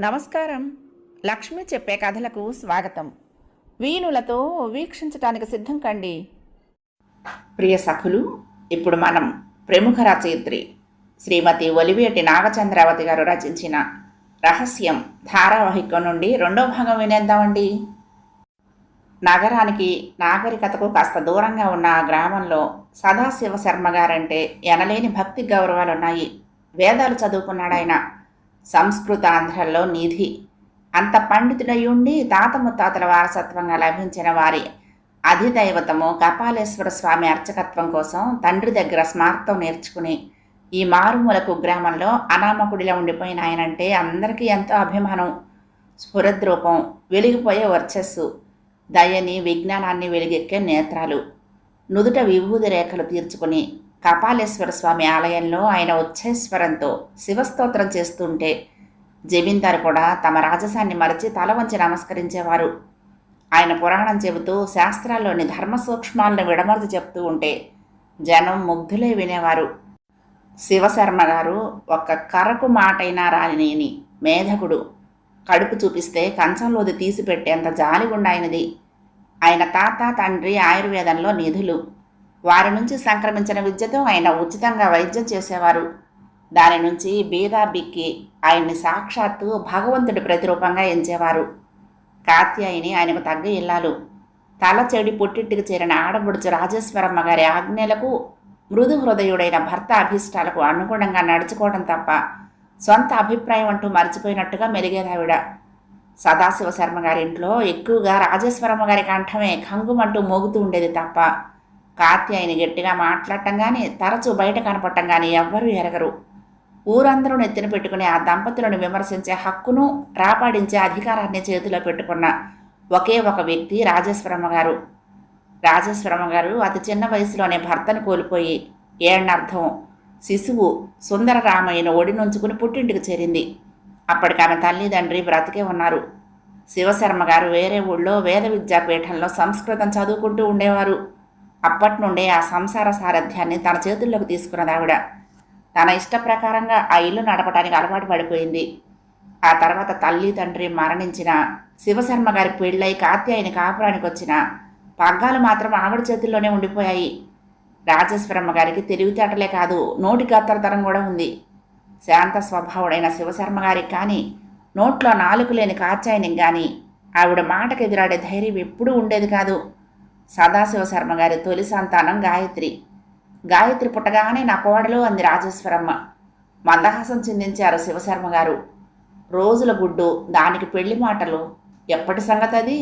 నమస్కారం. లక్ష్మి చెప్పే కథలకు స్వాగతం. వీణులతో వీక్షించటానికి సిద్ధం కండి. ప్రియ సఖులు ఇప్పుడు మనం ప్రముఖ రచయిత్రి శ్రీమతి ఒలివేటి నాగచంద్రావతి గారు రచించిన రహస్యం ధారావాహికం నుండి రెండో భాగం వినేద్దామండి. నగరానికి నాగరికతకు కాస్త దూరంగా ఉన్న ఆ గ్రామంలో సదాశివ శర్మ గారంటే ఎనలేని భక్తి గౌరవాలున్నాయి. వేదాలు చదువుకున్నాడు సంస్కృతాంధ్రలో నిధి అంత పండితుడై ఉండి తాత ముత్తాతల వారసత్వంగా లభించిన వారి అధిదైవతము కపాలేశ్వర స్వామి అర్చకత్వం కోసం తండ్రి దగ్గర స్మార్థం నేర్చుకుని ఈ మారుమూల కుగ్రామంలో అనామకుడిలా ఉండిపోయిన ఆయనంటే అందరికీ ఎంతో అభిమానం స్ఫురద్రూపం వెలిగిపోయే వర్చస్సు దయని విజ్ఞానాన్ని వెలిగెక్కే నేత్రాలు. నుదుట విభూది రేఖలు తీర్చుకుని కపాలేశ్వర స్వామి ఆలయంలో ఆయన ఉచ్ఛేశ్వరంతో శివస్తోత్రం చేస్తుంటే జమీందారు కూడా తమ రాజసాన్ని మరచి తల వంచి నమస్కరించేవారు. ఆయన పురాణం చెబుతూ శాస్త్రాల్లోని ధర్మ సూక్ష్మాలను విడమర్చి చెప్తూ ఉంటే జనం ముగ్ధులే వినేవారు. శివశర్మ గారు ఒక్క కరకు మాటైనా రానిని మేధకుడు. కడుపు చూపిస్తే కంచంలోది తీసిపెట్టేంత జాలిగుండాయనది. ఆయన తాత తండ్రి ఆయుర్వేదంలో నిధులు. వారి నుంచి సంక్రమించిన విద్యతో ఆయన ఉచితంగా వైద్యం చేసేవారు. దాని నుంచి బీదా బిక్కి ఆయన్ని సాక్షాత్తు భగవంతుడి ప్రతిరూపంగా ఎంచేవారు. కాత్యాయిని ఆయనకు తగ్గ ఇల్లాలు. తల చెడి పుట్టింటికి చేరిన ఆడబుడుచు రాజేశ్వరమ్మ గారి ఆజ్ఞలకు మృదు హృదయుడైన భర్త అభిష్టాలకు అనుగుణంగా నడుచుకోవడం తప్ప సొంత అభిప్రాయం అంటూ మర్చిపోయినట్టుగా మెరిగేదావిడ సదాశివ శర్మ గారి ఇంట్లో ఎక్కువగా రాజేశ్వరమ్మ గారి కంఠమే కంగుమంటూ మోగుతూ ఉండేది తప్ప కాత్యాయని గట్టిగా మాట్లాడటం కానీ తరచూ బయట కనపడటం కానీ ఎవ్వరూ ఎరగరు. ఊరందరూ నెత్తిన పెట్టుకుని ఆ దంపతులను విమర్శించే హక్కును రాపాడించే అధికారాన్ని చేతిలో పెట్టుకున్న ఒకే ఒక వ్యక్తి రాజేశ్వరమ్మ గారు. రాజేశ్వరమ్మ గారు అతి చిన్న వయసులోనే భర్తను కోల్పోయి ఏడనర్థం శిశువు సుందర రామయ్యను ఒడినుంచుకుని పుట్టింటికి చేరింది. అప్పటికి ఆమె తల్లిదండ్రి బ్రతికే ఉన్నారు. శివశర్మ గారు వేరే ఊళ్ళో వేద విద్యాపీఠంలో సంస్కృతం చదువుకుంటూ ఉండేవారు. అప్పటి నుండే ఆ సంసార సారథ్యాన్ని తన చేతుల్లోకి తీసుకున్నది ఆవిడ. తన ఇష్ట ప్రకారంగా ఆ ఇల్లు నడపడానికి అలవాటు పడిపోయింది. ఆ తర్వాత తల్లి తండ్రి మరణించిన శివశర్మ గారి పెళ్ళై కాత్యాయని కాపురానికి వచ్చిన పగ్గాలు మాత్రం ఆవిడ చేతుల్లోనే ఉండిపోయాయి. రాజేశ్వరమ్మ గారికి తెలివితేటలే కాదు నోటి గత్తరతరం కూడా ఉంది. శాంత స్వభావుడైన శివశర్మ గారికి కానీ నోట్లో నాలుగు లేని కాచాయనికి కానీ ఆవిడ మాటకు ఎదురాడే ధైర్యం ఎప్పుడూ ఉండేది కాదు. సదాశివ శర్మ గారి తొలి సంతానం గాయత్రి. గాయత్రి పుట్టగానే నా కోడలు అంది రాజేశ్వరమ్మ. మందహాసం చిందించారు శివశర్మ గారు. రోజుల గుడ్డు దానికి పెళ్ళి మాటలు ఎప్పటి సంగతి అది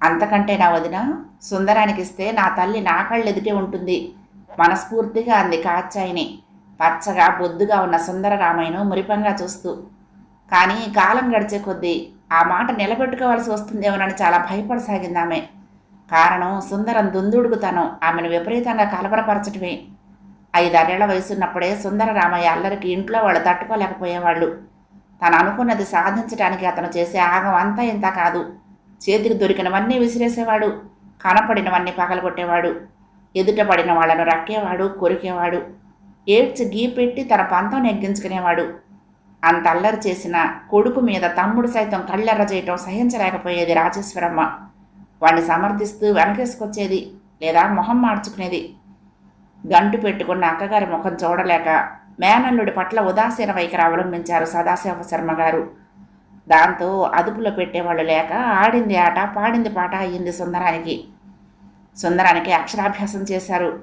అంతకంటే నా వదిన సుందరానికి ఇస్తే నా తల్లి నా కళ్ళు ఎదుటే ఉంటుంది. మనస్ఫూర్తిగా అంది కాచాయిని పచ్చగా బొద్దుగా ఉన్న సుందర రామయ్యను మురిపంగా చూస్తూ. కానీ కాలం గడిచే కొద్దీ ఆ మాట నిలబెట్టుకోవాల్సి వస్తుందేమోనని చాలా భయపడసాగింది ఆమె కారణం సుందరం దుందుడుగుతనం. ఆమెను విపరీతంగా కలవరపరచటమే. ఐదారేళ్ళ వయసున్నప్పుడే సుందర రామయ్య అల్లరికి ఇంట్లో వాళ్ళు తట్టుకోలేకపోయేవాళ్ళు. తను అనుకున్నది సాధించడానికి అతను చేసే ఆగం అంతా ఇంత కాదు. చేతికి దొరికినవన్నీ విసిరేసేవాడు. కనపడినవన్నీ పగలగొట్టేవాడు. ఎదుటపడిన వాళ్ళను రక్కేవాడు కొరికేవాడు. ఏడ్చి గీ పెట్టి తన పంతం నెగ్గించుకునేవాడు. అంత అల్లరి చేసిన కొడుకు మీద తమ్ముడు సైతం కళ్ళెర్ర చేయటం సహించలేకపోయేది రాజేశ్వరమ్మ. వాణ్ణి సమర్థిస్తూ వెనకేసుకొచ్చేది లేదా మొహం మార్చుకునేది. గంటు పెట్టుకున్న అక్కగారి ముఖం చూడలేక మేనల్లుడి పట్ల ఉదాసీన వైఖరి అవలంబించారు సదాశివ శర్మ గారు. దాంతో అదుపులో పెట్టేవాళ్ళు లేక ఆడింది ఆట పాడింది పాట అయ్యింది సుందరానికి. సుందరానికి అక్షరాభ్యాసం చేశారు.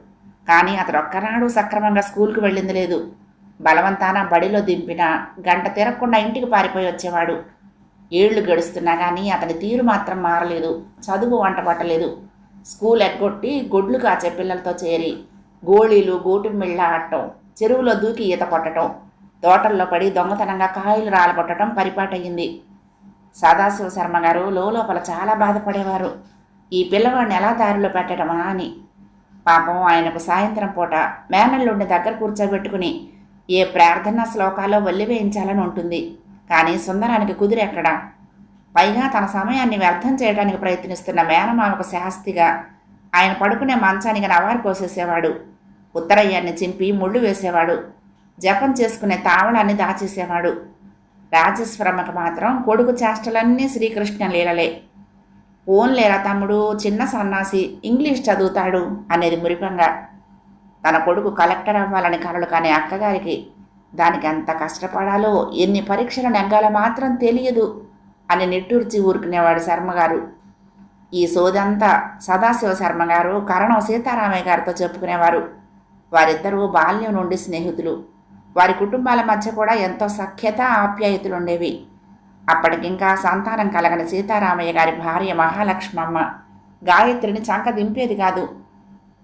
కానీ అతడు ఒక్కనాడు సక్రమంగా స్కూల్కి వెళ్ళింది లేదు. బలవంతాన బడిలో దింపిన గంట తిరగకుండా ఇంటికి పారిపోయి వచ్చేవాడు. ఏళ్ళు గడుస్తున్నా కానీ అతని తీరు మాత్రం మారలేదు చదువు వంట పట్టలేదు. స్కూల్ ఎగ్గొట్టి గొడ్లు కాచే పిల్లలతో చేరి గోళీలు గోటుమిళ్ళ ఆడటం చెరువులో దూకి ఈత కొట్టడం తోటల్లో పడి దొంగతనంగా కాయలు రాలగొట్టడం పరిపాటయ్యింది. సదాశివ శర్మ గారు లోపల చాలా బాధపడేవారు. ఈ పిల్లవాడిని ఎలా దారిలో పెట్టడమా అని. పాపం ఆయనకు సాయంత్రం పూట మేనల్లుండి దగ్గర కూర్చోబెట్టుకుని ఏ ప్రార్థనా శ్లోకాలో వల్లి వేయించాలని ఉంటుంది. కానీ సుందరానికి కుదిరెక్కడా పైగా తన సమయాన్ని వ్యర్థం చేయడానికి ప్రయత్నిస్తున్న మేనమామకు శాస్తిగా ఆయన పడుకునే మంచానికి నవారు కోసేసేవాడు. ఉత్తరయ్యాన్ని చింపి ముళ్ళు వేసేవాడు. జపం చేసుకునే తావళాన్ని దాచేసేవాడు. రాజేశ్వరమ్మకు మాత్రం కొడుకు చేష్టలన్నీ శ్రీకృష్ణ లీలలే. ఓన్లేరా తమ్ముడు చిన్న సన్నాసి ఇంగ్లీష్ చదువుతాడు అనేది మురిపంగా తన కొడుకు కలెక్టర్ అవ్వాలని కలలు కానీ అక్కగారికి దానికి ఎంత కష్టపడాలో ఎన్ని పరీక్షలు నెగ్గాలో మాత్రం తెలియదు అని నిట్టూర్చి ఊరుకునేవాడు శర్మగారు ఈ సోదంతా సదాశివ శర్మగారు కరణం సీతారామయ్య గారితో చెప్పుకునేవారు. వారిద్దరూ బాల్యం నుండి స్నేహితులు. వారి కుటుంబాల మధ్య కూడా ఎంతో సఖ్యత ఆప్యాయతలు ఉండేవి అప్పటికింకా సంతానం కలగని సీతారామయ్య గారి భార్య మహాలక్ష్మమ్మ గాయత్రిని చంక దింపేది కాదు.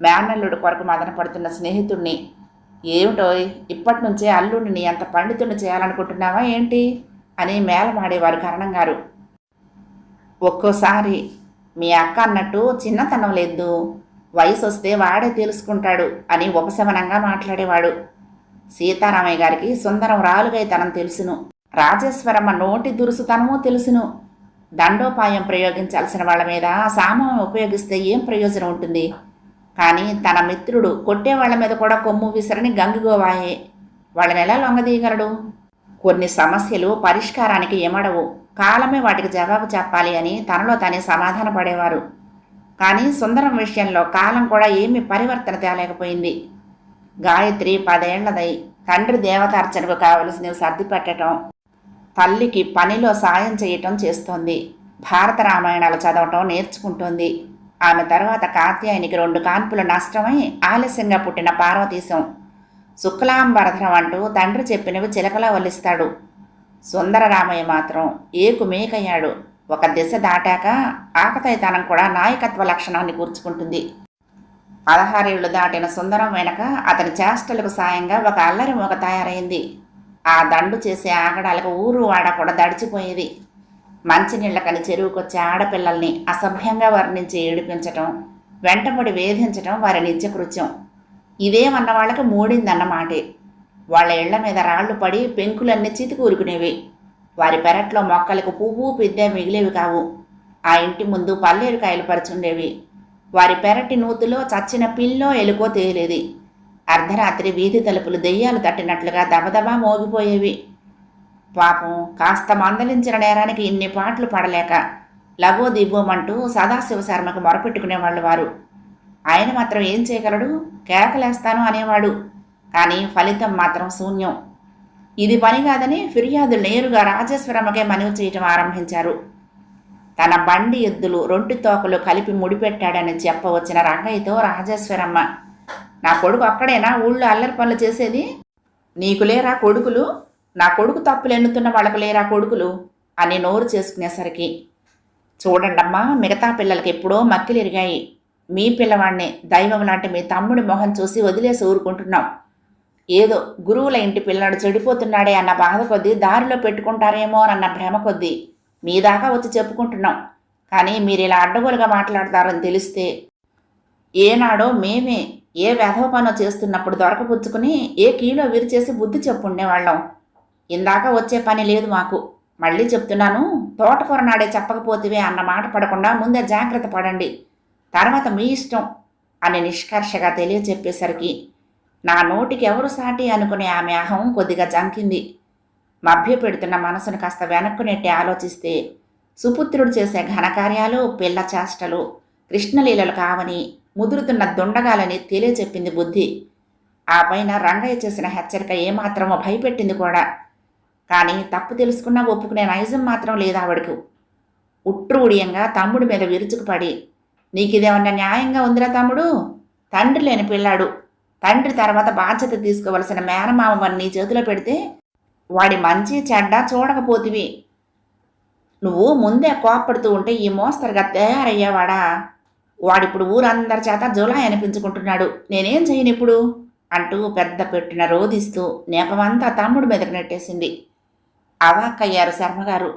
మేనల్లుడు కొరకు మదన పడుతున్న స్నేహితుణ్ణి ఏమిటో ఇప్పటి నుంచే అల్లుడిని ఎంత పండితుడిని చేయాలనుకుంటున్నావా ఏంటి? అని మేలమాడేవారు కరణం గారు ఒక్కోసారి మీ అక్క అన్నట్టు చిన్నతనం లేదు. వయసు వస్తే వాడే తెలుసుకుంటాడు అని ఉపశమనంగా మాట్లాడేవాడు. సీతారామయ్య గారికి సుందరం రాలుగైతనం తెలుసును. రాజేశ్వరమ్మ నోటి దురుసుతనమూ తెలుసును. దండోపాయం ప్రయోగించాల్సిన వాళ్ళ మీద సామం ఉపయోగిస్తే ఏం ప్రయోజనం ఉంటుంది? కానీ తన మిత్రుడు కొట్టే వాళ్ళ మీద కూడా కొమ్ము విసరని గంగిగోవాయే. వాళ్ళని ఎలా లొంగదీయగలడు. కొన్ని సమస్యలు పరిష్కారానికి ఏమడవు. కాలమే వాటికి జవాబు చెప్పాలి అని తనలో తానే సమాధాన పడేవారు కానీ సుందరం విషయంలో కాలం కూడా ఏమీ పరివర్తన తేలేకపోయింది. గాయత్రి పదేళ్ళదై తండ్రి దేవతార్చనకు కావలసినవి సర్ది పెట్టడం తల్లికి పనిలో సాయం చేయటం చేస్తోంది. భారత రామాయణాలు చదవటం నేర్చుకుంటోంది. ఆమె తర్వాత కాత్యాయనికి రెండు కాన్పులు నష్టమై ఆలస్యంగా పుట్టిన పార్వతీశం. శుక్లాంబరధరం అంటూ తండ్రి చెప్పినవి చిలకలా వల్లిస్తాడు. సుందర రామయ్య మాత్రం ఏకు మేకయ్యాడు. ఒక దిశ దాటాక ఆకతాయితనం కూడా నాయకత్వ లక్షణాన్ని కూర్చుకుంటుంది. పదహారేళ్ళు దాటిన సుందరం వెనక అతని చేష్టలకు సాయంగా ఒక అల్లరి మొగ తయారైంది. ఆ దండు చేసే ఆగడాలకు ఊరు వాడ కూడా దడిచిపోయేది. మంచినీళ్ళకని చెరువుకొచ్చే ఆడపిల్లల్ని అసభ్యంగా వర్ణించి ఏడిపించటం వెంటబడి వేధించటం వారి నిత్యకృత్యం. ఇదేమన్న వాళ్ళకి మూడిందన్నమాటే వాళ్ళ ఇళ్ళ మీద రాళ్ళు పడి పెంకులన్నీ చితికూరుకునేవి వారి పెరట్లో మొక్కలకు పువ్వు పిద్దె మిగిలేవి కావు. ఆ ఇంటి ముందు పల్లేరుకాయలు పరుచుండేవి. వారి పెరటి నూతులో చచ్చిన పిల్లో ఎలుకో తేలేది. అర్ధరాత్రి వీధి తలుపులు దెయ్యాలు తట్టినట్లుగా దబదబా మోగిపోయేవి. పాపం కాస్త మందలించిన నేరానికి ఇన్ని పాటలు పడలేక లవో దివ్వమంటూ సదాశివ మొరపెట్టుకునేవాళ్ళు వారు. ఆయన మాత్రం ఏం చేయగలడు? కేకలేస్తాను అనేవాడు. కానీ ఫలితం మాత్రం శూన్యం. ఇది పని కాదని ఫిర్యాదులు నేరుగా రాజేశ్వరమ్మకే మనవి చేయటం ఆరంభించారు. తన బండి ఎద్దులు రొంటి తోకలు కలిపి ముడిపెట్టాడని చెప్పవచ్చిన రంగయ్యతో రాజేశ్వరమ్మ నా కొడుకు అక్కడేనా? ఊళ్ళో అల్లరి పనులు చేసేది? నీకు లేరా కొడుకులు? నా కొడుకు తప్పులు ఎన్నుతున్న వాళ్ళకు లేరా కొడుకులు అని నోరు చేసుకునేసరికి చూడండమ్మా మిగతా పిల్లలకి ఎప్పుడో మక్కిలు ఎరిగాయి. మీ పిల్లవాడిని దైవం లాంటి మీ తమ్ముడి మొహం చూసి వదిలేసి ఊరుకుంటున్నాం. ఏదో గురువుల ఇంటి పిల్లాడు చెడిపోతున్నాడే అన్న బాధ కొద్దీ దారిలో పెట్టుకుంటారేమో అన్న భ్రమ కొద్దీ మీ దాకా వచ్చి చెప్పుకుంటున్నాం. కానీ మీరు ఇలా అడ్డగోలుగా మాట్లాడతారని తెలిస్తే ఏనాడో మేమే ఏ వ్యధవ పనో చేస్తున్నప్పుడు దొరకపుచ్చుకుని ఏ కీలో విరిచేసి బుద్ధి చెప్పుండేవాళ్ళం. ఇందాక వచ్చే పని లేదు మాకు. మళ్ళీ చెప్తున్నాను తోటకూర నాడే చెప్పకపోతివే అన్న మాట పడకుండా ముందే జాగ్రత్త పడండి. తర్వాత మీ ఇష్టం అని నిష్కర్షగా తెలియచెప్పేసరికి నా నోటికి ఎవరు సాటి అనుకునే ఆమె అహం కొద్దిగా జంకింది. మభ్య పెడుతున్న మనసును కాస్త వెనక్కు నెట్టి ఆలోచిస్తే సుపుత్రుడు చేసే ఘనకార్యాలు పిల్ల చేష్టలు కృష్ణలీలలు కావని ముదురుతున్న దుండగాలని తెలియచెప్పింది బుద్ధి. ఆ పైన రంగయ్య చేసిన హెచ్చరిక ఏమాత్రమో భయపెట్టింది కూడా. కానీ తప్పు తెలుసుకున్నా ఒప్పుకునే నైజం మాత్రం లేదు ఆవిడకు. ఉట్రు ఉడియంగా తమ్ముడి మీద విరుచుకుపడి నీకిదేమన్నా న్యాయంగా ఉందిరా తమ్ముడు? తండ్రి లేని పిల్లాడు. తండ్రి తర్వాత బాధ్యత తీసుకోవలసిన మేనమామని నీ చేతిలో పెడితే వాడి మంచి చెడ్డ చూడకపోతివి. నువ్వు ముందే కోప్పడుతూ ఉంటే ఈ మోస్తరుగా తయారయ్యేవాడా? వాడిప్పుడు ఊరందరి చేత జులాయి అనిపించుకుంటున్నాడు. నేనేం చేయను ఇప్పుడు అంటూ పెద్ద పెట్టిన రోధిస్తూ నేపమంతా తమ్ముడి మీదకి నెట్టేసింది. అవాక్కయ్యారు శర్మగారు.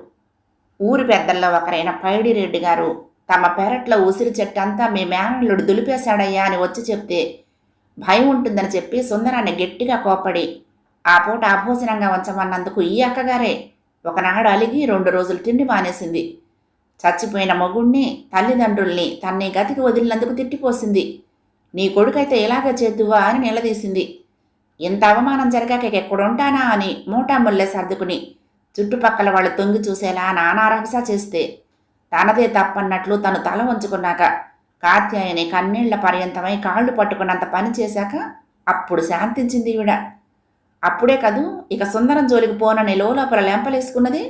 ఊరి పెద్దల్లో ఒకరైన పైడిరెడ్డి గారు తమ పెరట్లో ఉసిరి చెట్టంతా మీ మేనల్లుడు దులిపేశాడయ్యా అని వచ్చి చెప్తే భయం ఉంటుందని చెప్పి సుందరాన్ని గట్టిగా కోపడి ఆ పూట అభోజనంగా ఉంచమన్నందుకు ఈ అక్కగారే ఒకనాడు అలిగి రెండు రోజులు తిండి మానేసింది. చచ్చిపోయిన మొగుణ్ణి తల్లిదండ్రుల్ని తన్ని గతికి వదిలినందుకు తిట్టిపోసింది. నీ కొడుకైతే ఇలాగ చేద్దువా అని నిలదీసింది. ఇంత అవమానం జరగాక ఎక్కడుంటానా అని మూటాముల్లే సర్దుకుని చుట్టుపక్కల వాళ్ళు తొంగి చూసేలా నానా చేస్తే తనదే తప్పన్నట్లు తను తల వంచుకున్నాక కాత్యాయని కన్నీళ్ళ పర్యంతమై కాళ్ళు పట్టుకున్నంత పని చేశాక అప్పుడు శాంతించింది ఈవిడ. అప్పుడే కదూ ఇక సుందరం జోలికి పోనని లోపల లెంపలేసుకున్నది.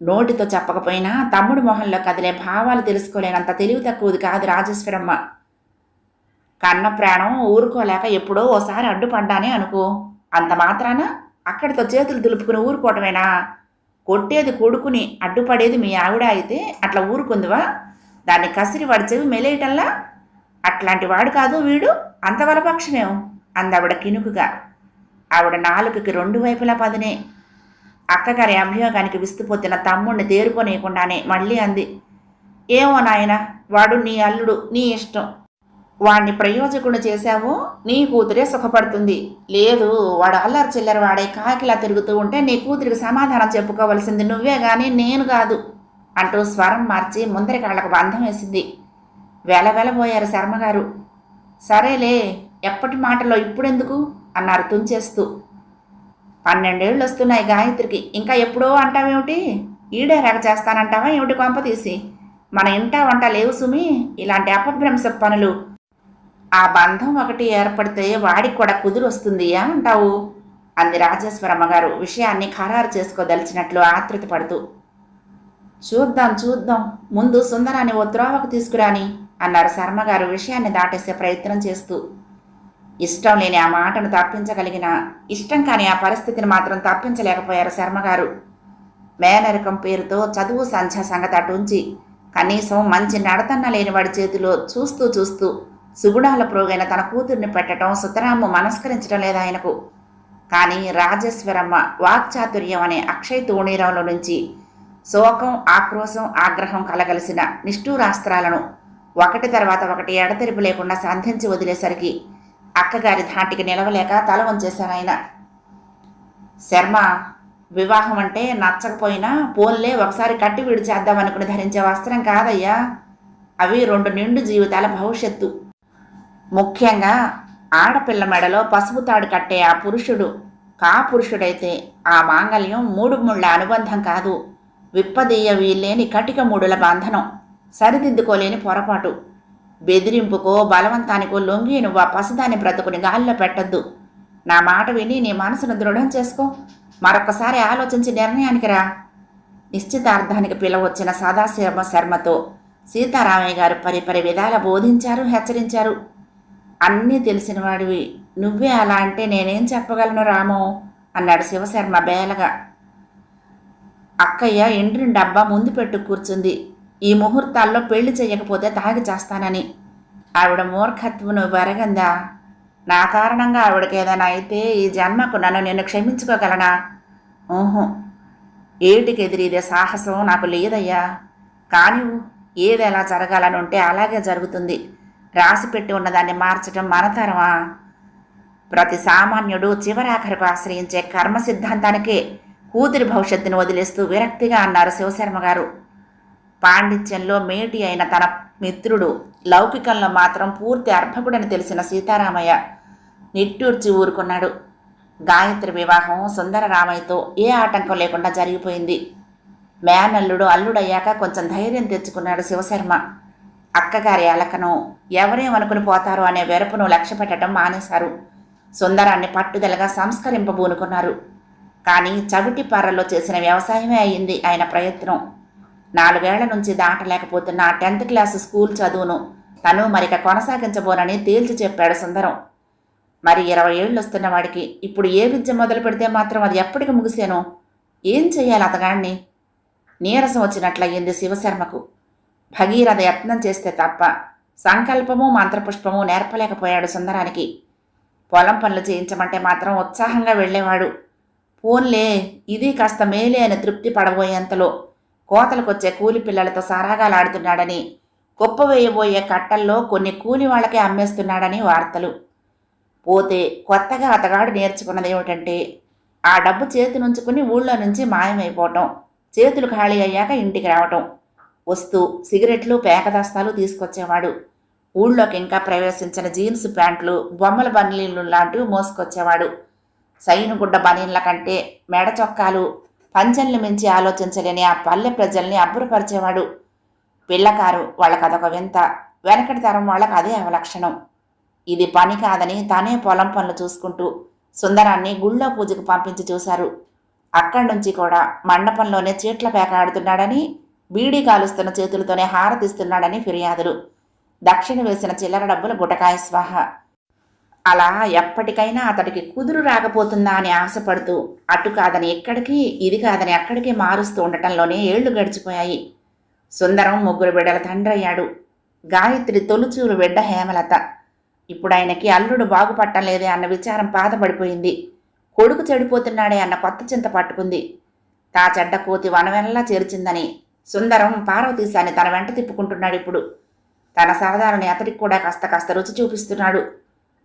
నోటితో చెప్పకపోయినా తమ్ముడు మొహంలో కదిలే భావాలు తెలుసుకోలేనంత తెలివి తక్కువది కాదు రాజేశ్వరమ్మ. కన్న ప్రాణం ఊరుకోలేక ఎప్పుడో ఓసారి అడ్డుపడ్డానే అనుకో అంత మాత్రాన? అక్కడితో చేతులు దులుపుకుని ఊరుకోవటమేనా? కొట్టేది కొడుకుని అడ్డుపడేది మీ ఆవిడ అయితే అట్లా ఊరుకుందివా? దాన్ని కసిరి వాడి చెవి మెలేయటంలా? అట్లాంటి వాడు కాదు వీడు. అంత వలపక్షమేం? అందావిడ కినుకుగా. ఆవిడ నాలుగుకి రెండు వైపులా పదినే. అక్కగారి అభియోగానికి విస్తుపోతున్న తమ్ముడిని తేరుకోనేయకుండానే మళ్ళీ అంది. ఏమో నాయన వాడు నీ అల్లుడు నీ ఇష్టం. వాణ్ణి ప్రయోజకుడు చేశావో నీ కూతురే సుఖపడుతుంది. లేదు వాడు అల్లరి చిల్లర వాడే కాకిలా తిరుగుతూ ఉంటే నీ కూతురికి సమాధానం చెప్పుకోవలసింది నువ్వే కానీ నేను కాదు అంటూ స్వరం మార్చి ముందరి కాళ్ళకు బంధం వేసింది. వెలవెలబోయారు శర్మగారు. సరేలే ఎప్పటి మాటలో ఇప్పుడెందుకు? అన్నారు తుంచేస్తూ. పన్నెండేళ్ళు వస్తున్నాయి గాయత్రికి ఇంకా ఎప్పుడో అంటావేమిటి? ఈడే రగ చేస్తానంటావా? ఏమిటి కొంప తీసి? మన ఇంటా వంట లేవు సుమి ఇలాంటి అపభ్రంశ పనులు ఆ బంధం ఒకటి ఏర్పడితే వాడికి కూడా కుదురు వస్తుంది ఏమంటావు? అంది రాజేశ్వరమ్మ గారు విషయాన్ని ఖరారు చేసుకోదలిచినట్లు ఆతృత పడుతూ. చూద్దాం చూద్దాం. ముందు సుందరాన్ని ఓ త్రోవకు తీసుకురాని అన్నారు శర్మగారు విషయాన్ని దాటేసే ప్రయత్నం చేస్తూ. ఇష్టం లేని ఆ మాటను తప్పించగలిగిన ఇష్టం కాని ఆ పరిస్థితిని మాత్రం తప్పించలేకపోయారు శర్మగారు. మేనరకం పేరుతో చదువు సంధ్య సంగతి అటుంచి కనీసం మంచి నడతన్న లేని వాడి చేతిలో చూస్తూ చూస్తూ సుగుణాల ప్రోగైన తన కూతుర్ని పెట్టడం సుతరాము మనస్కరించడం లేదు ఆయనకు. కానీ రాజేశ్వరమ్మ వాక్చాతుర్యం అనే అక్షయ తోణీరంలో నుంచి శోకం ఆక్రోశం ఆగ్రహం కలగలిసిన నిష్ఠూరాస్త్రాలను ఒకటి తర్వాత ఒకటి ఎడతెరిపి లేకుండా సంధించి వదిలేసరికి అక్కగారి ధాటికి నిలవలేక తల ఆయన. శర్మ వివాహం అంటే నచ్చకపోయినా పోన్లే ఒకసారి కట్టి విడిచేద్దామనుకుని ధరించే వస్త్రం కాదయ్యా. అవి రెండు నిండు జీవితాల భవిష్యత్తు. ముఖ్యంగా ఆడపిల్ల మెడలో పసుపు తాడు కట్టే ఆ పురుషుడు. కా పురుషుడైతే ఆ మాంగల్యం మూడు ముళ్ళ అనుబంధం కాదు. విప్పదీయ వీల్లేని కటిక మూడుల బంధనం. సరిదిద్దుకోలేని పొరపాటు. బెదిరింపుకో బలవంతానికో లొంగి నువ్వు ఆ బ్రతుకుని గాల్లో పెట్టద్దు. నా మాట విని నీ మనసును దృఢం చేసుకో. మరొకసారి ఆలోచించి నిర్ణయానికి రా. నిశ్చితార్థానికి పిలవచ్చిన సదాశివ శర్మతో సీతారామయ్య గారు పరిపరి విధాల బోధించారు హెచ్చరించారు. అన్నీ తెలిసిన వాడివి. నువ్వే అలా అంటే నేనేం చెప్పగలను రామో? అన్నాడు శివశర్మ బేలగా. అక్కయ్య ఎండ్రిన డబ్బా ముందు పెట్టు కూర్చుంది. ఈ ముహూర్తాల్లో పెళ్ళి చేయకపోతే తాగి చేస్తానని. ఆవిడ మూర్ఖత్వం బెరగందా నా కారణంగా ఆవిడకి ఏదైనా అయితే ఈ జన్మకు నన్ను నేను క్షమించుకోగలనా? ఓహో ఏటికి ఎదిరిదే సాహసం నాకు లేదయ్యా. కానీ ఏది ఎలా జరగాలని ఉంటే అలాగే జరుగుతుంది. రాసి పెట్టి ఉన్నదాన్ని మార్చడం మనతరమా? ప్రతి సామాన్యుడు చివరాఖరుకు ఆశ్రయించే కర్మ సిద్ధాంతానికే కూతురి భవిష్యత్తును వదిలేస్తూ విరక్తిగా అన్నారు శివశర్మ గారు. పాండిత్యంలో మేటి అయిన తన మిత్రుడు లౌకికంలో మాత్రం పూర్తి అర్భకుడని తెలిసిన సీతారామయ్య నిట్టూర్చి ఊరుకున్నాడు. గాయత్రి వివాహం సుందరరామయ్యతో ఏ ఆటంకం లేకుండా జరిగిపోయింది. మేనల్లుడు అల్లుడయ్యాక కొంచెం ధైర్యం తెచ్చుకున్నాడు శివశర్మ. అక్కగారి అలకను ఎవరేమనుకుని పోతారో అనే వెరపును లక్ష్య పెట్టడం మానేశారు. సుందరాన్ని పట్టుదలగా సంస్కరింపబూనుకున్నారు. కానీ చవిటి పార్రలో చేసిన వ్యవసాయమే అయింది ఆయన ప్రయత్నం. నాలుగేళ్ళ నుంచి దాటలేకపోతున్న టెన్త్ క్లాసు స్కూల్ చదువును తను మరిక కొనసాగించబోనని తేల్చి చెప్పాడు సుందరం. మరి ఇరవై ఏళ్ళు వస్తున్న వాడికి ఇప్పుడు ఏ విద్య మొదలు పెడితే మాత్రం అది ఎప్పటికి ముగిసేను? ఏం చేయాలి అతగాణ్ణి నీరసం వచ్చినట్లయింది శివశర్మకు. భగీరథ యత్నం చేస్తే తప్ప సంకల్పము మంత్రపుష్పము నేర్పలేకపోయాడు సుందరానికి. పొలం పనులు చేయించమంటే మాత్రం ఉత్సాహంగా వెళ్ళేవాడు. పోన్లే ఇది కాస్త మేలే అని తృప్తి పడబోయేంతలో కోతలకొచ్చే కూలి పిల్లలతో సారాగాలాడుతున్నాడని కుప్ప వేయబోయే కట్టల్లో కొన్ని కూలి వాళ్ళకే అమ్మేస్తున్నాడని వార్తలు. పోతే కొత్తగా అతగాడు నేర్చుకున్నది ఏమిటంటే ఆ డబ్బు చేతి నుంచుకుని ఊళ్ళో నుంచి మాయమైపోవటం చేతులు ఖాళీ అయ్యాక ఇంటికి రావటం. వస్తూ సిగరెట్లు పేకదస్తాలు తీసుకొచ్చేవాడు. ఊళ్ళోకి ఇంకా ప్రవేశించిన జీన్స్ ప్యాంట్లు బొమ్మల బన్నీలు లాంటివి మోసుకొచ్చేవాడు. సైనుగుడ్డ బనీన్ల కంటే మెడ చొక్కాలు పంచల్ని మించి ఆలోచించలేని ఆ పల్లె ప్రజల్ని అబ్బురపరిచేవాడు. పిల్లకారు వాళ్ళకి అదొక వింత వెనకటి తరం వాళ్ళకి అదే అవలక్షణం. ఇది పని కాదని తానే పొలం పనులు చూసుకుంటూ సుందరాన్ని గుళ్ళో పూజకు పంపించి చూశారు. అక్కడి నుంచి కూడా మండపంలోనే చీట్ల పేకాడుతున్నాడని బీడీ కాలుస్తున్న చేతులతోనే హారతిస్తున్నాడని ఫిర్యాదులు. దక్షిణ వేసిన చిల్లర డబ్బులు గుటకాయ స్వాహ. అలా ఎప్పటికైనా అతడికి కుదురు రాకపోతుందా అని ఆశపడుతూ అటు కాదని ఎక్కడికి ఇది కాదని అక్కడికి మారుస్తూ ఉండటంలోనే ఏళ్ళు గడిచిపోయాయి. సుందరం ముగ్గురు బిడ్డల తండ్రి అయ్యాడు గాయత్రి తొలుచూరు బిడ్డ హేమలత. ఇప్పుడు ఆయనకి అల్లుడు బాగుపట్టలేదే అన్న విచారం బాధపడిపోయింది కొడుకు చెడిపోతున్నాడే అన్న కొత్త చింత పట్టుకుంది. తా చెడ్డ కోతి వనవెల్లా చేర్చిందని సుందరం పార్వతీశాన్ని తన వెంట తిప్పుకుంటున్నాడు ఇప్పుడు. తన సరదాలని అతడికి కూడా కాస్త కాస్త రుచి చూపిస్తున్నాడు.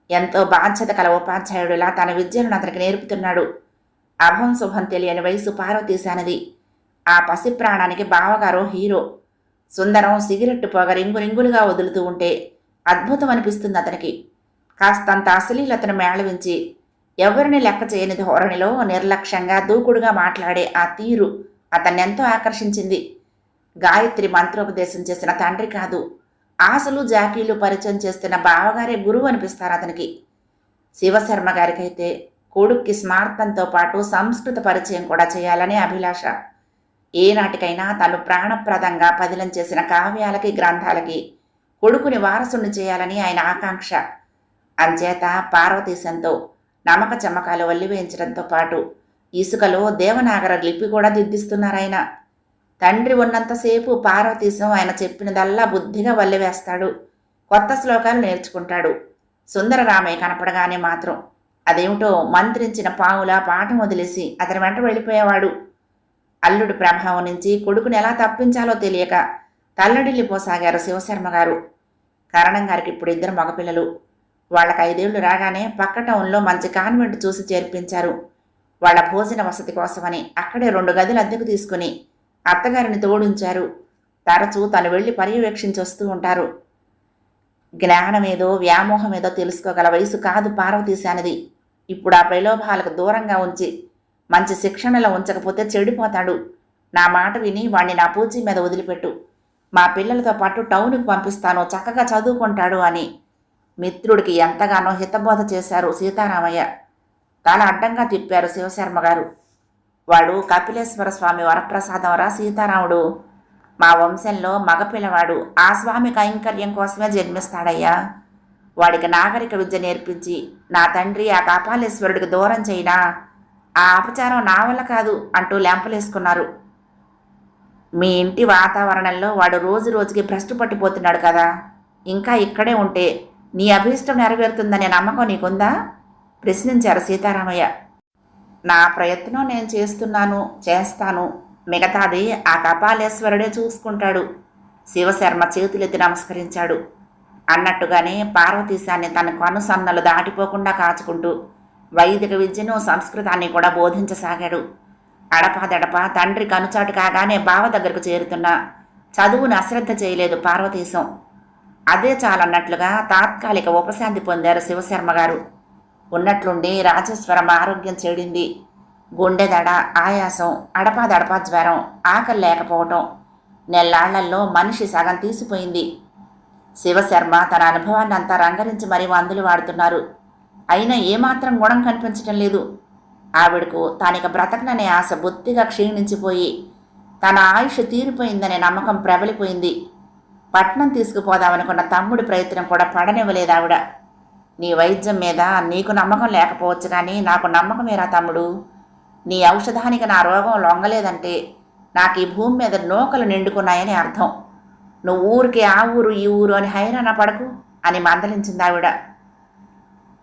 ఎంతో బాధ్యత కల ఉపాధ్యాయుడిలా తన విద్యను అతనికి నేర్పుతున్నాడు. అభం శుభం తెలియని వయసు పార్వతీశానది. ఆ పసి ప్రాణానికి బావగారో హీరో. సుందరం సిగరెట్టు పొగ రింగు రింగులుగా వదులుతూ ఉంటే అద్భుతం అనిపిస్తుంది అతనికి. కాస్తంత అశ్లీలతను మేళవించి ఎవరిని లెక్క చేయని ధోరణిలో నిర్లక్ష్యంగా దూకుడుగా మాట్లాడే ఆ తీరు అతన్నెంతో ఆకర్షించింది. గాయత్రి మంత్రోపదేశం చేసిన తండ్రి కాదు. ఆశలు జాకీలు పరిచయం చేస్తున్న బావగారే గురువు అనిపిస్తారు అతనికి. శివశర్మ గారికైతే కొడుక్కి స్మార్థంతో పాటు సంస్కృత పరిచయం కూడా చేయాలని అభిలాష. ఏనాటికైనా తను ప్రాణప్రదంగా పదిలం చేసిన కావ్యాలకి గ్రంథాలకి కొడుకుని వారసుని చేయాలని ఆయన ఆకాంక్ష. అంచేత పార్వతీశంతో నమ్మక చమ్మకాలు వల్లివేయించడంతో పాటు ఇసుకలో దేవనాగర లిపి కూడా దిద్దిస్తున్నారాయన తండ్రి ఉన్నంతసేపు పార్వతీశం ఆయన చెప్పినదల్లా బుద్ధిగా వల్లివేస్తాడు కొత్త శ్లోకాలు నేర్చుకుంటాడు. సుందరరామయ్య కనపడగానే మాత్రం అదేమిటో మంత్రించిన పాములా పాఠం వదిలేసి అతని వెంట వెళ్ళిపోయేవాడు. అల్లుడి ప్రభావం నుంచి కొడుకుని ఎలా తప్పించాలో తెలియక తల్లడిల్లిపోసాగారు శివశర్మ గారు. కరణం గారికి ఇప్పుడు ఇద్దరు మగపిల్లలు. వాళ్ళకి ఐదేళ్ళు రాగానే పక్క టౌన్లో మంచి కాన్వెంట్ చూసి చేర్పించారు. వాళ్ళ భోజన వసతి కోసమని అక్కడే రెండు గదులు అద్దెకు తీసుకుని అత్తగారిని తోడుంచారు. తరచూ తను వెళ్ళి పర్యవేక్షించి వస్తూ ఉంటారు. జ్ఞానమేదో వ్యామోహమేదో తెలుసుకోగల వయసు కాదు పార్వతీశానిది ఇప్పుడు ఆ ప్రలోభాలకు దూరంగా ఉంచి మంచి శిక్షణలో ఉంచకపోతే చెడిపోతాడు. నా మాట విని వాణ్ణి నా పూచి మీద వదిలిపెట్టు. మా పిల్లలతో పాటు టౌన్కి పంపిస్తాను చక్కగా చదువుకుంటాడు అని. మిత్రుడికి ఎంతగానో హితబోధ చేశారు సీతారామయ్య. తల అడ్డంగా తిప్పారు శివశర్మ గారు. వాడు కపిలేశ్వర స్వామి వరప్రసాదంరా సీతారాముడు. మా వంశంలో మగపిల్లవాడు ఆ స్వామి కైంకర్యం కోసమే జన్మిస్తాడయ్యా. వాడికి నాగరిక విద్య నేర్పించి నా తండ్రి ఆ కపాలేశ్వరుడికి దూరం చేయినా ఆ అపచారం నా వల్ల కాదు అంటూ లెంపలేసుకున్నారు మీ ఇంటి వాతావరణంలో వాడు రోజు రోజుకి భ్రష్టు పట్టిపోతున్నాడు కదా. ఇంకా ఇక్కడే ఉంటే నీ అభీష్టం నెరవేరుతుందనే నమ్మకం నీకుందా? ప్రశ్నించారు సీతారామయ్య. నా ప్రయత్నం నేను చేస్తున్నాను చేస్తాను. మిగతాది ఆ కపాలేశ్వరుడే చూసుకుంటాడు. శివశర్మ చేతులెత్తి నమస్కరించాడు. అన్నట్టుగానే పార్వతీశాన్ని తన కనుసన్నలు దాటిపోకుండా కాచుకుంటూ వైదిక విద్యను సంస్కృతాన్ని కూడా బోధించసాగాడు. అడపాదడప తండ్రి కనుచాటు కాగానే బావ దగ్గరకు చేరుతున్నా చదువును అశ్రద్ధ చేయలేదు పార్వతీశం. అదే చాలన్నట్లుగా తాత్కాలిక ఉపశాంతి పొందారు శివశర్మ గారు. ఉన్నట్లుండి రాజేశ్వరం ఆరోగ్యం చెడింది. గుండెదడ ఆయాసం అడపాదడపా జ్వరం ఆకలి లేకపోవటం నెల్లాళ్ళల్లో మనిషి సగం తీసిపోయింది. శివశర్మ తన అనుభవాన్ని అంతా రంగరించి మరీ మందులు వాడుతున్నారు. అయినా ఏమాత్రం గుణం కనిపించటం లేదు. ఆవిడకు తానిక బ్రతకననే ఆశ బొత్తిగా క్షీణించిపోయి తన ఆయుష్ తీరిపోయిందనే నమ్మకం ప్రబలిపోయింది. పట్నం తీసుకుపోదామనుకున్న తమ్ముడి ప్రయత్నం కూడా పడనివ్వలేదు ఆవిడ. నీ వైద్యం మీద నీకు నమ్మకం లేకపోవచ్చు కానీ నాకు నమ్మకమేరా తమ్ముడు. నీ ఔషధానికి నా రోగం లొంగలేదంటే నాకు ఈ భూమి మీద నూకలు నిండుకున్నాయని అర్థం. నువ్వు ఊరికి ఆ ఊరు ఈ ఊరు అని హైరాణ పడకు అని మందలించింది ఆవిడ.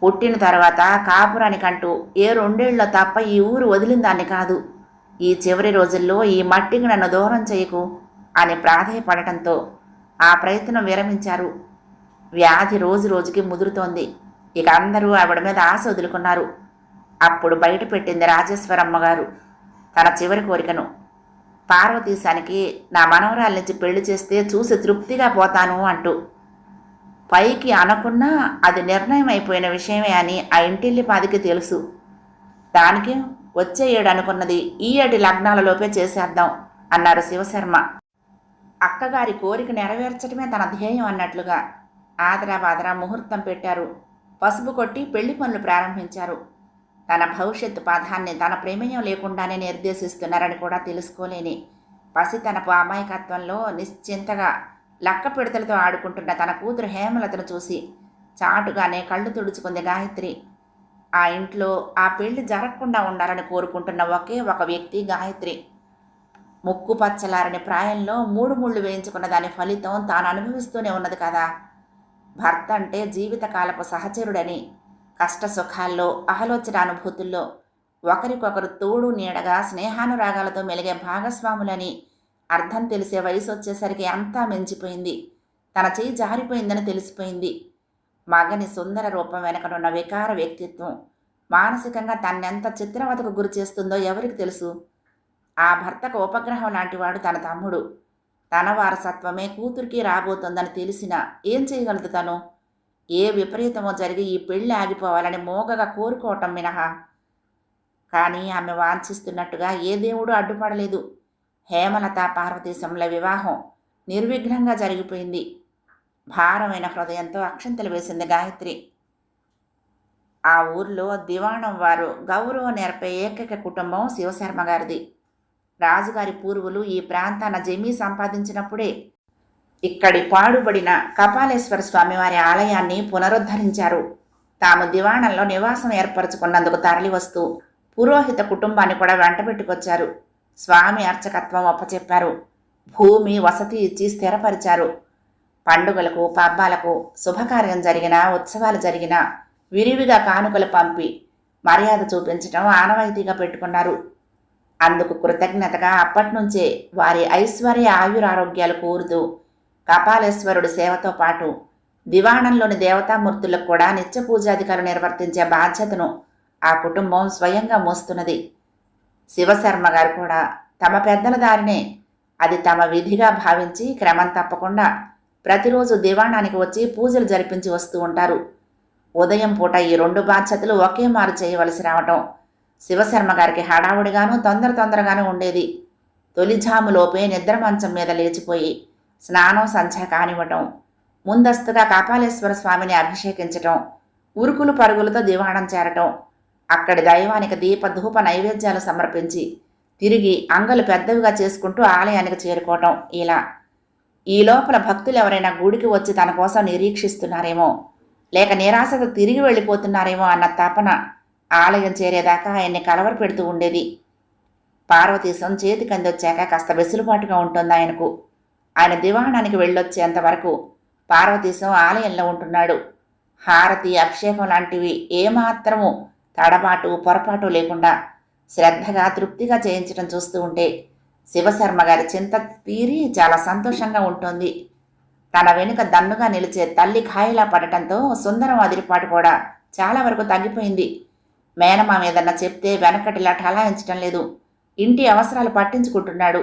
పుట్టిన తర్వాత కాపురానికంటూ ఏ రెండేళ్ళ తప్ప ఈ ఊరు వదిలిన దాన్ని కాదు. ఈ చివరి రోజుల్లో ఈ మట్టికి నన్ను దూరం చేయకు అని ప్రాధేయపడటంతో ఆ ప్రయత్నం విరమించారు. వ్యాధి రోజు రోజుకి ముదురుతోంది. ఇక అందరూ ఆవిడ మీద ఆశ వదులుకున్నారు. అప్పుడు బయట పెట్టింది రాజేశ్వరమ్మ గారు తన చివరి కోరికను. పార్వతీశానికి నా మనవరాల నుంచి పెళ్ళి చేస్తే చూసి తృప్తిగా పోతాను అంటూ. పైకి అనకున్నా అది నిర్ణయం అయిపోయిన విషయమే అని ఆ ఇంటిల్లి పాదికి తెలుసు. దానికి వచ్చే ఏడు అనుకున్నది ఈ ఏడు లగ్నాలలోపే చేసేద్దాం అన్నారు శివశర్మ. అక్కగారి కోరిక నెరవేర్చడమే తన ధ్యేయం అన్నట్లుగా ఆదరా బాదరా ముహూర్తం పెట్టారు. పసుపు కొట్టి పెళ్ళి పనులు ప్రారంభించారు. తన భవిష్యత్తు పాఠాన్ని తన ప్రమేయం లేకుండానే నిర్దేశిస్తున్నారని కూడా తెలుసుకోలేని పసితనపు అమాయకత్వంలో నిశ్చింతగా లక్క పిడతలతో ఆడుకుంటున్న తన కూతురు హేమలతను చూసి చాటుగానే కళ్ళు తుడుచుకుంది గాయత్రి. ఆ ఇంట్లో ఆ పెళ్ళి జరగకుండా ఉండాలని కోరుకుంటున్న ఒకే ఒక వ్యక్తి గాయత్రి. ముక్కు పచ్చలారని ప్రాయంలో మూడు ముళ్ళు వేయించుకున్న దాని ఫలితం తాను అనుభవిస్తూనే ఉన్నది కదా. భర్త అంటే జీవితకాలపు సహచరుడని కష్ట సుఖాల్లో అహలోచన అనుభూతుల్లో ఒకరికొకరు తోడు నీడగా స్నేహానురాగాలతో మెలిగే భాగస్వాములని అర్థం తెలిసే వయసు వచ్చేసరికి అంతా మెంచిపోయింది. తన చేయి జారిపోయిందని తెలిసిపోయింది. మగని సుందర రూపం వెనకనున్న వికార వ్యక్తిత్వం మానసికంగా తన్నెంత చిత్రవతకు గురి చేస్తుందో ఎవరికి తెలుసు? ఆ భర్తకు ఉపగ్రహం లాంటివాడు తన తమ్ముడు. తన వారసత్వమే కూతురికి రాబోతోందని తెలిసినా ఏం చేయగలదు తను? ఏ విపరీతమో జరిగి ఈ పెళ్ళి ఆగిపోవాలని మోగగా కోరుకోవటం మినహా. కానీ ఆమె వాంఛిస్తున్నట్టుగా ఏ దేవుడు అడ్డుపడలేదు. హేమలత పార్వతీశంల వివాహం నిర్విఘ్నంగా జరిగిపోయింది. భారమైన హృదయంతో అక్షంతలు వేసింది గాయత్రి. ఆ ఊర్లో దివాణం వారు గౌరవ నేర్పే ఏకైక కుటుంబం శివశర్మ గారిది. రాజుగారి పూర్వులు ఈ ప్రాంతాన జమీ సంపాదించినప్పుడే ఇక్కడి పాడుబడిన కపాలేశ్వర స్వామివారి ఆలయాన్ని పునరుద్ధరించారు. తాము దివాణంలో నివాసం ఏర్పరచుకున్నందుకు తరలివస్తూ పురోహిత కుటుంబాన్ని కూడా వెంటబెట్టుకొచ్చారు స్వామి అర్చకత్వం ఒప్పచెప్పారు భూమి వసతి ఇచ్చి స్థిరపరిచారు. పండుగలకు పబ్బాలకు శుభకార్యం జరిగినా ఉత్సవాలు జరిగినా విరివిగా కానుకలు పంపి మర్యాద చూపించడం ఆనవాయితీగా పెట్టుకున్నారు. అందుకు కృతజ్ఞతగా అప్పట్నుంచే వారి ఐశ్వర్య ఆయురారోగ్యాలు కోరుతూ కపాలేశ్వరుడి సేవతో పాటు దివాణంలోని దేవతామూర్తులకు కూడా నిత్య పూజాధికారులు నిర్వర్తించే బాధ్యతను ఆ కుటుంబం స్వయంగా మోస్తున్నది. శివశర్మ గారు కూడా తమ పెద్దల దారినే అది తమ విధిగా భావించి క్రమం తప్పకుండా ప్రతిరోజు దివాణానికి వచ్చి పూజలు జరిపించి వస్తూ ఉంటారు. ఉదయం పూట ఈ రెండు బాధ్యతలు ఒకే మారు చేయవలసి రావటం శివశర్మ గారికి హడావుడిగాను తొందర తొందరగాను ఉండేది. తొలిజాములోపే నిద్ర మంచం మీద లేచిపోయి స్నానం సంధ్య కానివ్వటం ముందస్తుగా కాపాలేశ్వర స్వామిని అభిషేకించటం ఉరుకులు పరుగులతో దివాణం చేరటం అక్కడి దైవానికి దీప ధూప నైవేద్యాలు సమర్పించి తిరిగి అంగలు పెద్దవిగా చేసుకుంటూ ఆలయానికి చేరుకోవటం ఇలా. ఈ లోపల భక్తులు ఎవరైనా గుడికి వచ్చి తన కోసం నిరీక్షిస్తున్నారేమో లేక నిరాశతో తిరిగి వెళ్ళిపోతున్నారేమో అన్న తపన ఆలయం చేరేదాకా ఆయన్ని కలవర పెడుతూ ఉండేది. పార్వతీశం చేతికి అందొచ్చాక కాస్త వెసులుబాటుగా ఉంటుంది ఆయనకు. ఆయన దివాణానికి వెళ్ళొచ్చేంతవరకు పార్వతీశం ఆలయంలో ఉంటున్నాడు. హారతి అభిషేకం లాంటివి ఏమాత్రము తడబాటు పొరపాటు లేకుండా శ్రద్ధగా తృప్తిగా చేయించడం చూస్తూ ఉంటే శివశర్మ గారి చింత తీరి చాలా సంతోషంగా ఉంటుంది. తన వెనుక దన్నుగా నిలిచే తల్లి ఖాయిలా పడటంతో సుందరం అదిరిపాటు కూడా చాలా వరకు తగ్గిపోయింది. మేనమామ ఏదన్నా చెప్తే వెనకటిలా ఠలాయించడం లేదు. ఇంటి అవసరాలు పట్టించుకుంటున్నాడు.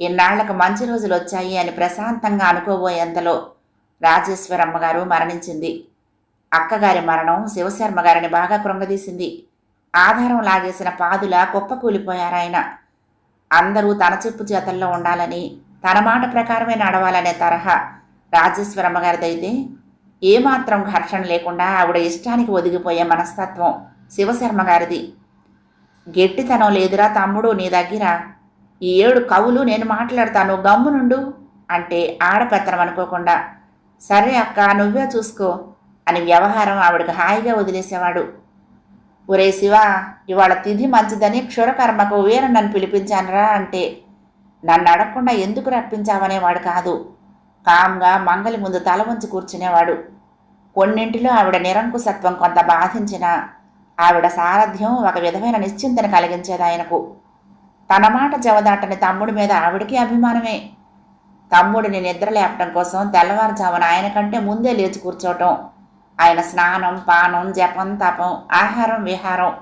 ఇన్నాళ్ళకు మంచి రోజులు వచ్చాయి అని ప్రశాంతంగా అనుకోబోయేంతలో రాజేశ్వరమ్మ గారు మరణించింది. అక్కగారి మరణం శివశర్మ గారిని బాగా కృంగదీసింది. ఆధారం లాగేసిన పాదులా కుప్పకూలిపోయారాయన. అందరూ తన చెప్పు చేతల్లో ఉండాలని తన మాట ప్రకారమే నడవాలనే తరహా రాజేశ్వరమ్మ గారిదైతే ఏమాత్రం ఘర్షణ లేకుండా ఆవిడ ఇష్టానికి ఒదిగిపోయే మనస్తత్వం శివశర్మ గారిది. గట్టితనం లేదురా తమ్ముడు నీ దగ్గర. ఈ ఏడు కవులు నేను మాట్లాడతాను గమ్మునుండు అంటే ఆడపెత్తనం అనుకోకుండా. సరే అక్క నువ్వే చూసుకో అని వ్యవహారం ఆవిడకి హాయిగా వదిలేసేవాడు. ఒరే శివ ఇవాళ తిథి మంచిదని క్షురకర్మకు వీర నన్ను పిలిపించానురా అంటే నన్ను అడగకుండా ఎందుకు రప్పించావనేవాడు కాదు. కామ్గా మంగలి ముందు తల వంచి కూర్చునేవాడు. కొన్నింటిలో ఆవిడ నిరంకుశత్వం కొంత బాధించినా ఆవిడ సారథ్యం ఒక విధమైన నిశ్చింతను కలిగించేది ఆయనకు. తన మాట జవదాటని తమ్ముడి మీద ఆవిడికి అభిమానమే. తమ్ముడిని నిద్ర లేపటం కోసం తెల్లవారుజామున ఆయన కంటే ముందే లేచి కూర్చోవటం ఆయన స్నానం పానం జపం తపం ఆహారం విహారం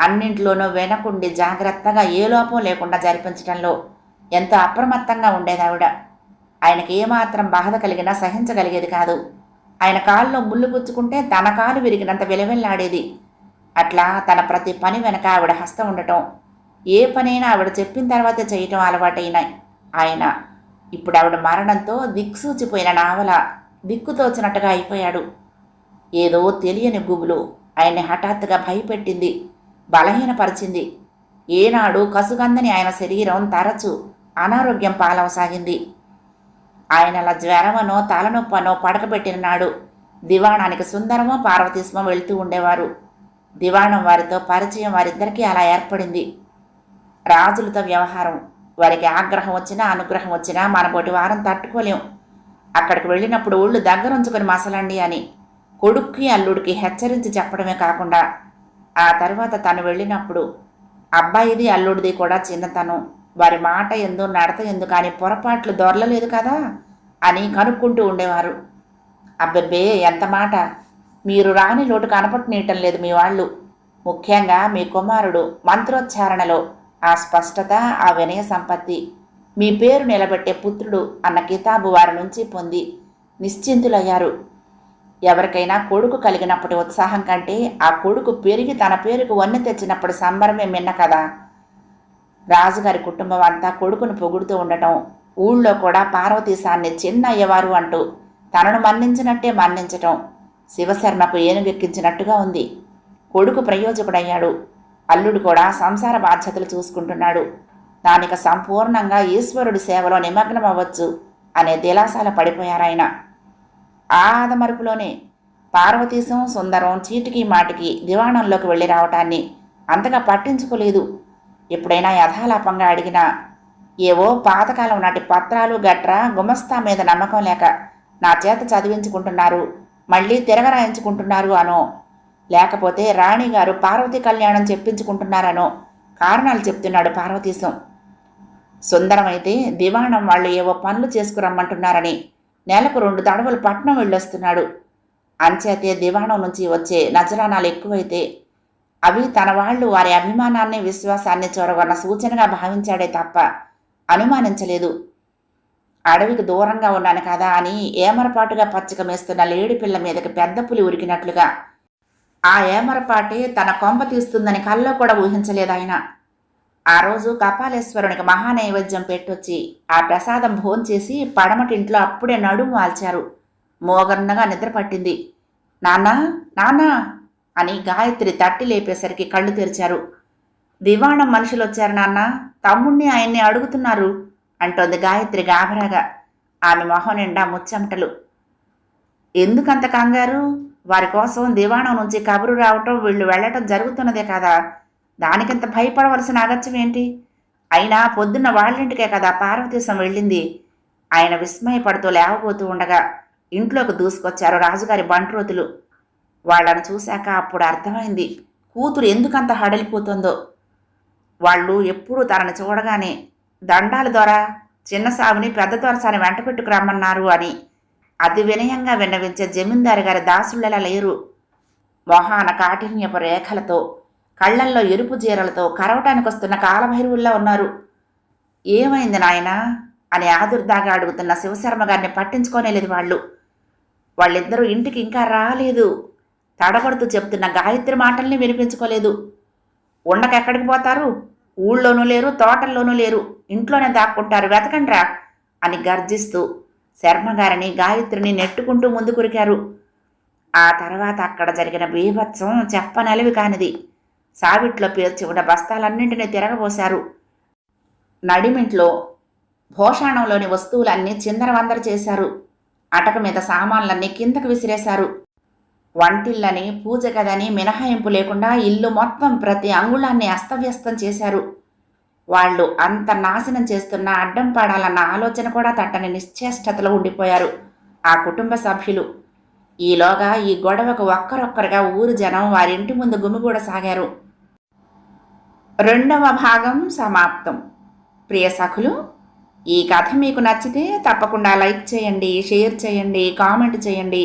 అన్నింటిలోనూ వెనకుండి జాగ్రత్తగా ఏ లోపం లేకుండా జరిపించడంలో ఎంతో అప్రమత్తంగా ఉండేది ఆవిడ. ఆయనకి ఏమాత్రం బాధ కలిగినా సహించగలిగేది కాదు. ఆయన కాల్లో ముళ్ళు గుచ్చుకుంటే తన కాలు విరిగినంత విలవెల్లాడేది. అట్లా తన ప్రతి పని వెనక ఆవిడ హస్తం ఉండటం. ఏ పనైనా ఆవిడ చెప్పిన తర్వాతే చేయటం అలవాటైన ఆయన. ఇప్పుడు ఆవిడ మరణంతో దిక్సూచిపోయిన నావల దిక్కుతోచినట్టుగా అయిపోయాడు. ఏదో తెలియని గుబులు ఆయన్ని హఠాత్తుగా భయపెట్టింది బలహీనపరిచింది. ఏనాడు కసుగందని ఆయన శరీరం తరచు అనారోగ్యం పాలవసాగింది ఆయనలా జ్వరమనో తలనొప్పనో పడకబెట్టిన నాడు దివాణానికి సుందరమో పార్వతీశమో వెళ్తూ ఉండేవారు. దివాణం వారితో పరిచయం వారిద్దరికీ అలా ఏర్పడింది. రాజులతో వ్యవహారం. వారికి ఆగ్రహం వచ్చినా అనుగ్రహం వచ్చినా మనబోటి వారం తట్టుకోలేం. అక్కడికి వెళ్ళినప్పుడు ఒళ్ళు దగ్గరుంచుకొని మసలండి అని కొడుక్కి అల్లుడికి హెచ్చరించి చెప్పడమే కాకుండా ఆ తర్వాత తను వెళ్ళినప్పుడు అబ్బాయిది అల్లుడిది కూడా చిన్నతనం. వారి మాట ఎందు నడత ఎందు కానీ పొరపాట్లు దొరలలేదు కదా? అని కనుక్కుంటూ ఉండేవారు. అబ్బెబ్బే ఎంత మాట? మీరు రాని లోటు కనపట్టనీయటం లేదు మీ వాళ్ళు. ముఖ్యంగా మీ కుమారుడు మంత్రోచ్చారణలో ఆ స్పష్టత ఆ వినయ సంపత్తి. మీ పేరు నిలబెట్టే పుత్రుడు అన్న కితాబు వారి నుంచి పొంది నిశ్చింతులయ్యారు. ఎవరికైనా కొడుకు కలిగినప్పటి ఉత్సాహం కంటే ఆ కొడుకు పెరిగి తన పేరుకు వన్నె తెచ్చినప్పుడు సంబరమే మిన్న కదా రాజుగారి కుటుంబం అంతా కొడుకును పొగుడుతూ ఉండటం ఊళ్ళో కూడా పార్వతీశాన్ని చిన్న అయ్యవారు అంటూ తనను మన్నించినట్టే మన్నించటం. శివశర్మకు ఏనుగెక్కించినట్టుగా ఉంది. కొడుకు ప్రయోజకుడయ్యాడు. అల్లుడు కూడా సంసార బాధ్యతలు చూసుకుంటున్నాడు. దానిక సంపూర్ణంగా ఈశ్వరుడి సేవలో నిమగ్నం అవ్వచ్చు అనే దిలాసాల పడిపోయారాయన. ఆదమరుపులోనే పార్వతీశం సుందరం చీటికి మాటికి దివాణంలోకి వెళ్ళి రావటాన్ని అంతగా పట్టించుకోలేదు. ఎప్పుడైనా యథాలాపంగా అడిగినా ఏవో పాతకాలం నాటి పత్రాలు గట్రా గుమస్తా మీద నమ్మకం లేక నా చేత చదివించుకుంటున్నారు. మళ్ళీ తిరగరాయించుకుంటున్నారు అనో. లేకపోతే రాణిగారు పార్వతి కళ్యాణం చెప్పించుకుంటున్నారనో. కారణాలు చెప్తున్నాడు పార్వతీశం సుందరమైతే దివాణం వాళ్ళు ఏవో పనులు చేసుకురమ్మంటున్నారని. నెలకు రెండు తడవలు పట్నం వెళ్ళొస్తున్నాడు. అంచేతే దివాణం నుంచి వచ్చే నజరానాలు ఎక్కువైతే అవి తన వాళ్ళు వారి అభిమానాన్ని విశ్వాసాన్ని చొరగొన్న సూచనగా భావించాడే తప్ప అనుమానించలేదు. అడవికి దూరంగా ఉన్నాను కదా అని ఏమరపాటుగా పచ్చికమేస్తున్న లేడి పిల్ల మీదకి పెద్ద పులి ఉరికినట్లుగా. ఆ ఏమరపాటే తన కొంప తీస్తుందని కల్లో కూడా ఊహించలేదు ఆయన. ఆ రోజు కపాలేశ్వరునికి మహానైవేద్యం పెట్టొచ్చి ఆ ప్రసాదం భోంచేసి పడమటింట్లో అప్పుడే నడుము వాల్చారు. మోగన్నగా నిద్ర పట్టింది. నాన్నా నాన్నా అని గాయత్రి తట్టి లేపేసరికి కళ్ళు తెరిచారు. దివాణం మనుషులు వచ్చారు నాన్న. తమ్ముణ్ణి ఆయన్ని అడుగుతున్నారు. అంటోంది గాయత్రి గాభరాగా. ఆమె మొహం నిండా ముచ్చమటలు. ఎందుకంత కంగారు? వారి కోసం దివాణం నుంచి కబురు రావటం వీళ్ళు వెళ్ళటం జరుగుతున్నదే కదా. దానికంత భయపడవలసిన అగత్యం ఏంటి? అయినా పొద్దున్న వాళ్ళింటికే కదా పార్వతీశం వెళ్ళింది. ఆయన విస్మయపడుతూ లేవబోతూ ఉండగా ఇంట్లోకి దూసుకొచ్చారు రాజుగారి బంట్రోతులు. వాళ్ళను చూశాక అప్పుడు అర్థమైంది కూతురు ఎందుకంత హడలిపోతుందో. వాళ్ళు ఎప్పుడూ తనని చూడగానే దండాల ద్వారా చిన్న సాగుని పెద్ద దొరసాని వెంట పెట్టుకురమ్మన్నారు అని అతి వినయంగా విన్నవించే జమీందారు గారి దాసుళ్ళలా లేరు? మొహాన కాఠిన్యపు రేఖలతో కళ్ళల్లో ఎరుపు జీరలతో కరవటానికి వస్తున్న కాలభైరువుల్లా ఉన్నారు. ఏమైంది నాయనా? అని ఆదుర్దాగా అడుగుతున్న శివశర్మ గారిని పట్టించుకోనేలేదు వాళ్ళు. వాళ్ళిద్దరూ ఇంటికి ఇంకా రాలేదు. తడబడుతూ చెప్తున్న గాయత్రి మాటల్ని వినిపించుకోలేదు. ఉండకెక్కడికి పోతారు? ఊళ్ళోనూ లేరు తోటల్లోనూ లేరు. ఇంట్లోనే దాక్కుంటారు. వెతకండ్రా అని గర్జిస్తూ శర్మగారిని గాయత్రిని నెట్టుకుంటూ ముందు కురికారు ఆ తర్వాత అక్కడ జరిగిన బీభత్సం చెప్పనలివి కానిది. సావిట్లో పేర్చి ఉన్న బస్తాలన్నింటినీ తిరగబోశారు. నడిమింట్లో భోషాణంలోని వస్తువులన్నీ చిందరవందర చేశారు. అటక మీద సామాన్లన్నీ కిందకు విసిరేశారు. వంటిల్లని పూజ గదని మినహాయింపు లేకుండా ఇల్లు మొత్తం ప్రతి అంగుళాన్ని అస్తవ్యస్తం చేశారు. వాళ్ళు అంత నాశనం చేస్తున్న అడ్డం పాడాలన్న ఆలోచన కూడా తట్టని నిశ్చేష్టతలో ఉండిపోయారు ఆ కుటుంబ సభ్యులు. ఈలోగా ఈ గొడవకు ఒక్కరొక్కరుగా ఊరు జనం వారింటి ముందు గుమిగూడసాగారు రెండవ భాగం సమాప్తం. ప్రియ సఖులు ఈ కథ మీకు నచ్చితే తప్పకుండా లైక్ చేయండి షేర్ చేయండి కామెంట్ చేయండి.